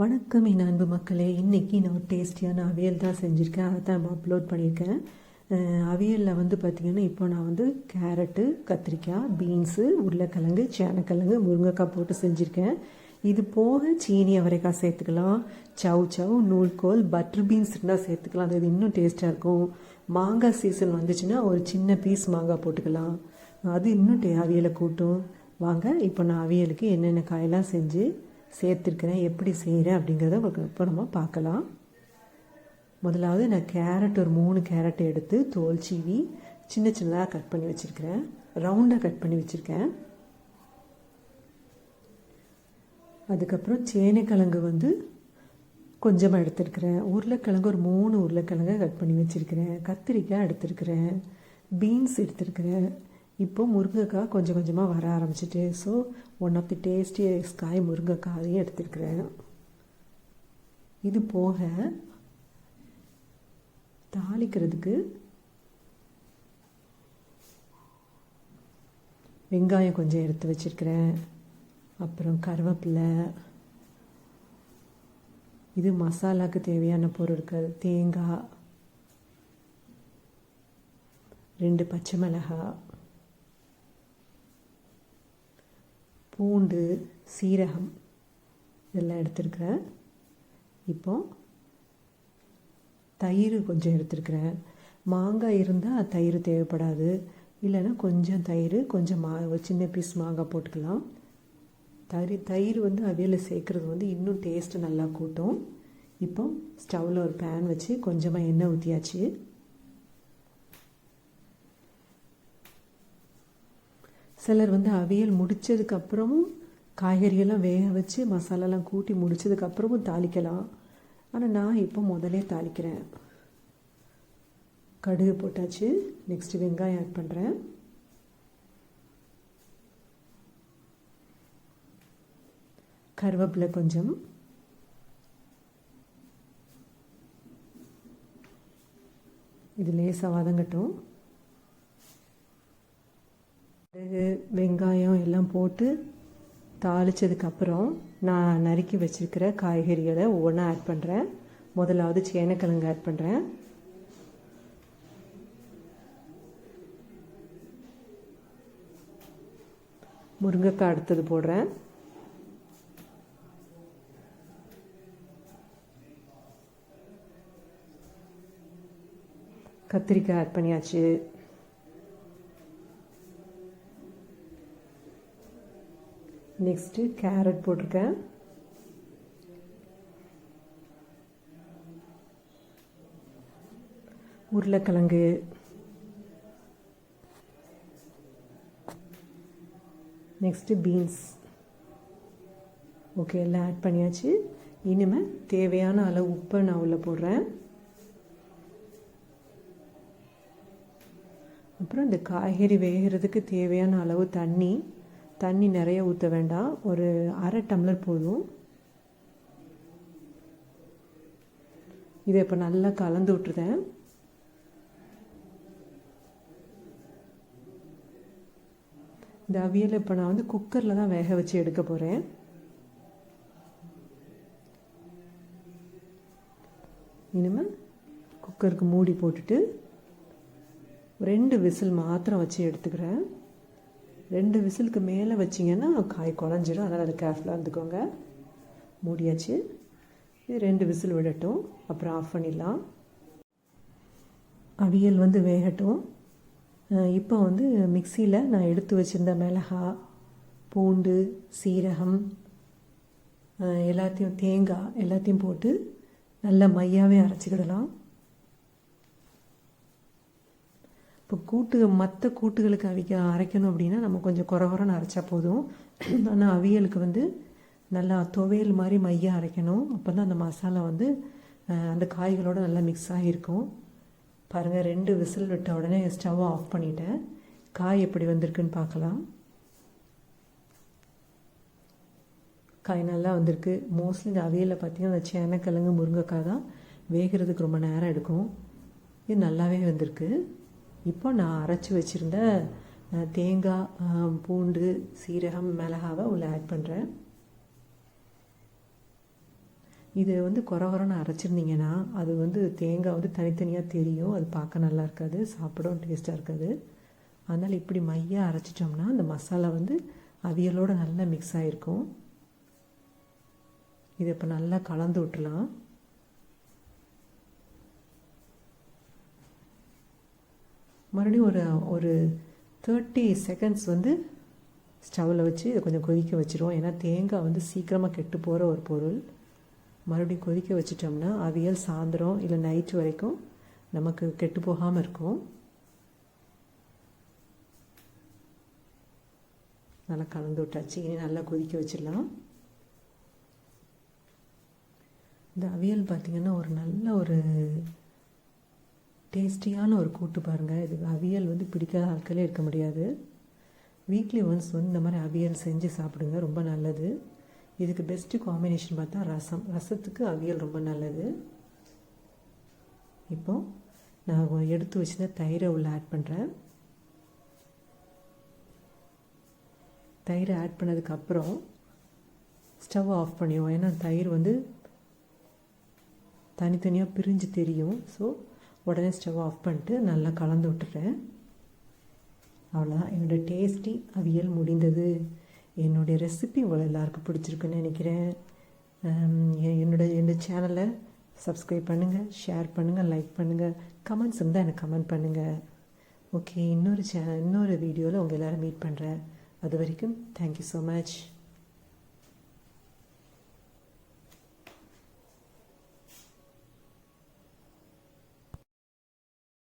வணக்கம் என் அன்பு மக்களே. இன்றைக்கி நான் ஒரு டேஸ்டியான அவியல் தான் செஞ்சுருக்கேன். அதை தான் அப்லோட் பண்ணியிருக்கேன். அவியலில் வந்து பார்த்திங்கன்னா இப்போ நான் வந்து கேரட்டு கத்திரிக்காய் பீன்ஸு உருளைக்கிழங்கு சேனக்கிழங்கு முருங்கைக்காய் போட்டு செஞ்சுருக்கேன். இது போக சீனி அவரைக்காய் சேர்த்துக்கலாம். சவ் சவ் நூல்கோல் பட்டர் பீன்ஸ் இருந்தால் சேர்த்துக்கலாம். அது இன்னும் டேஸ்ட்டாக இருக்கும். மாங்காய் சீசன் வந்துச்சுன்னா ஒரு சின்ன பீஸ் மாங்காய் போட்டுக்கலாம். அது இன்னும் டே அவியலை கூட்டும். வாங்க இப்போ நான் அவியலுக்கு என்னென்ன காயெல்லாம் செஞ்சு சேர்த்துருக்கிறேன். எப்படி செய்கிறேன் அப்படிங்கிறத உங்களுக்கு இப்போ நம்ம பார்க்கலாம். முதலாவது நான் கேரட் ஒரு மூணு கேரட்டை எடுத்து தோல் சீவி சின்ன சின்னதாக கட் பண்ணி வச்சுருக்கிறேன். ரவுண்டாக கட் பண்ணி வச்சுருக்கேன். அதுக்கப்புறம் சேனைக்கிழங்கு வந்து கொஞ்சமாக எடுத்துருக்கிறேன். உருளைக்கிழங்கு ஒரு மூணு உருளைக்கிழங்கை கட் பண்ணி வச்சுருக்கிறேன். கத்திரிக்காய் எடுத்துருக்கிறேன். பீன்ஸ் எடுத்துருக்கிறேன். இப்போ முருங்கைக்காய் கொஞ்சம் கொஞ்சமாக வர ஆரம்பிச்சிட்டு so one of the tastiest காய் முருங்கைக்காயும் எடுத்துருக்குறேன். இது போக தாளிக்கிறதுக்கு வெங்காயம் கொஞ்சம் எடுத்து வச்சுருக்கிறேன். அப்புறம் கருவேப்பிலை. இது மசாலாவுக்கு தேவையான பொருட்கள் தேங்காய் ரெண்டு பச்சை மிளகாய். பூண்டு சீரகம் இதெல்லாம் எடுத்துருக்கிறேன். இப்போ தயிர் கொஞ்சம் எடுத்துருக்கிறேன். மாங்காய் இருந்தால் தயிர் தேவைப்படாது. இல்லைன்னா கொஞ்சம் தயிர் கொஞ்சம் மா ஒரு சின்ன பீஸ் மாங்காய் போட்டுக்கலாம். தயிர் தயிர் வந்து அவியலில் சேர்க்குறது வந்து இன்னும் டேஸ்ட்டு நல்லா கூட்டும். இப்போ ஸ்டவ்வில் ஒரு பேன் வச்சு கொஞ்சமாக எண்ணெய் ஊற்றியாச்சு சிலர் வந்து அவியல் முடித்ததுக்கப்புறமும் காய்கறியெல்லாம் வேக வச்சு மசாலாலாம் கூட்டி முடித்ததுக்கப்புறமும் தாளிக்கலாம். ஆனால் நான் இப்போ முதலே தாளிக்கிறேன். கடுகு போட்டாச்சு. நெக்ஸ்ட்டு வெங்காயம் ஆட் பண்ணுறேன் கருவேப்பிலை கொஞ்சம். இது லேசாக வதங்கட்டும். மிளகு வெங்காயம் எல்லாம் போட்டு தாளித்ததுக்கப்புறம் நான் நறுக்கி வச்சுருக்கிற காய்கறிகளை ஒவ்வொன்றா ஆட் பண்ணுறேன் முதலாவது சேனக்கிழங்கு ஆட் பண்ணுறேன் முருங்கைக்காய் அடுத்தது போடுறேன். கத்திரிக்காய் ஆட் பண்ணியாச்சு. நெக்ஸ்ட்டு கேரட் போட்டிருக்கேன். உருளைக்கிழங்கு. நெக்ஸ்ட்டு பீன்ஸ் ஓகே எல்லாம் ஆட் பண்ணியாச்சு. இனிமேல் தேவையான அளவு உப்பை நான் உள்ளே போடுறேன். அப்புறம் இந்த காய்கறி வேகிறதுக்கு தேவையான அளவு தண்ணி. தண்ணி நிறைய ஊற்ற வேண்டாம். ஒரு அரை டம்ளர் போதும். இதை இப்போ நல்லா கலந்து விட்டுருதேன். இந்த அவியலை இப்போ நான் வந்து குக்கரில் தான் வேக வச்சு எடுக்க போகிறேன் இனிமேல் குக்கருக்கு மூடி போட்டுட்டு ரெண்டு விசில் மாத்திரம் வச்சு எடுத்துக்கிறேன். ரெண்டு விசிலுக்கு மேலே வச்சிங்கன்னா காய் குழஞ்சிடும் அதனால் அது கேர்ஃபுல்லாக இருந்துக்கோங்க. மூடியாச்சு. இது ரெண்டு விசில் விடட்டும். அப்புறம் ஆஃப் பண்ணிடலாம். அவியல் வந்து வேகட்டும். இப்போ வந்து மிக்சியில் நான் எடுத்து வச்சுருந்த மிளகா பூண்டு சீரகம் எல்லாத்தையும் தேங்காய் எல்லாத்தையும் போட்டு நல்லா மையாவே அரைச்சிக்கிடலாம். இப்போ கூட்டு மற்ற கூட்டுகளுக்கு அவிக்க அரைக்கணும் அப்படின்னா நம்ம கொஞ்சம் குறகுறன்னு அரைச்சா போதும். ஆனால் அவியலுக்கு வந்து நல்லா துவையல் மாதிரி மையாக அரைக்கணும். அப்போ தான் அந்த மசாலா வந்து அந்த காய்களோடு நல்லா மிக்ஸ் ஆகியிருக்கும் பாருங்கள் ரெண்டு விசில் விட்ட உடனே ஸ்டவ்வை ஆஃப் பண்ணிட்டேன். காய் எப்படி வந்திருக்குன்னு பார்க்கலாம். காய் நல்லா வந்திருக்கு. மோஸ்ட்லி இந்த அவியலில் பார்த்திங்கன்னா அந்த சேனக்கிழங்கு முருங்கைக்காய் தான் வேகிறதுக்கு ரொம்ப நேரம் எடுக்கும். இது நல்லாவே வந்திருக்கு. இப்போ நான் அரைச்சி வச்சுருந்த தேங்காய் பூண்டு சீரகம் மிளகாவை உள்ள ஆட் பண்ணுறேன் இது வந்து குறை குறைன்னு அரைச்சிருந்தீங்கன்னா அது வந்து தேங்காய் வந்து தனித்தனியாக தெரியும். அது பார்க்க நல்லா இருக்காது சாப்பிடவும் டேஸ்ட்டாக இருக்காது. அதனால் இப்படி மையாக அரைச்சிட்டோம்னா அந்த மசாலா வந்து அவியலோடு நல்லா மிக்ஸ் ஆகிருக்கும் இதை இப்போ நல்லா கலந்து விட்டுலாம் மறுபடியும் ஒரு ஒரு தேர்ட்டி செகண்ட்ஸ் வந்து ஸ்டவ்வில் வச்சு இதை கொஞ்சம் கொதிக்க வச்சுருவோம். ஏன்னா தேங்காய் வந்து சீக்கிரமாக கெட்டு போகிற ஒரு பொருள். மறுபடியும் கொதிக்க வச்சிட்டோம்னா அவியல் சாயந்தரம் இல்லை நைட் வரைக்கும் நமக்கு கெட்டு போகாமல் இருக்கும். நல்லா கலந்து விட்டாச்சு. இனி நல்லா கொதிக்க வச்சிடலாம். இந்த அவியல் பார்த்திங்கன்னா ஒரு நல்ல ஒரு டேஸ்டியான ஒரு கூட்டு பாருங்கள் இது அவியல் வந்து பிடிக்காத ஆட்களே இருக்க முடியாது. வீக்லி ஒன்ஸ் வந்து இந்த மாதிரி அவியல் செஞ்சு சாப்பிடுங்க ரொம்ப நல்லது. இதுக்கு பெஸ்ட்டு காம்பினேஷன் பார்த்தா ரசம். ரசத்துக்கு அவியல் ரொம்ப நல்லது. இப்போது நான் எடுத்து வச்சுருந்த தயிரை உள்ள ஆட் பண்ணுறேன் தயிரை ஆட் பண்ணதுக்கப்புறம் ஸ்டவ் ஆஃப் பண்ணிடுவோம். ஏன்னா தயிர் வந்து தனித்தனியாக பிரிஞ்சு தெரியும். ஸோ உடனே ஸ்டவ் ஆஃப் பண்ணிட்டு நல்லா கலந்து விட்டுறேன். அவ்வளோதான் என்னோடய டேஸ்டி அவியல் முடிந்தது. என்னுடைய ரெசிபி உங்களை எல்லாருக்கும் பிடிச்சிருக்குன்னு நினைக்கிறேன். என்னோட என்னோட சேனலை சப்ஸ்கிரைப் பண்ணுங்கள் ஷேர் பண்ணுங்கள் லைக் பண்ணுங்கள் கமெண்ட்ஸ் இருந்தால் எனக்கு கமெண்ட் பண்ணுங்கள் ஓகே இன்னொரு சேனல் இன்னொரு வீடியோவில் உங்கள் எல்லோரும் மீட் பண்ணுறேன் அது வரைக்கும் தேங்க்யூ ஸோ மச்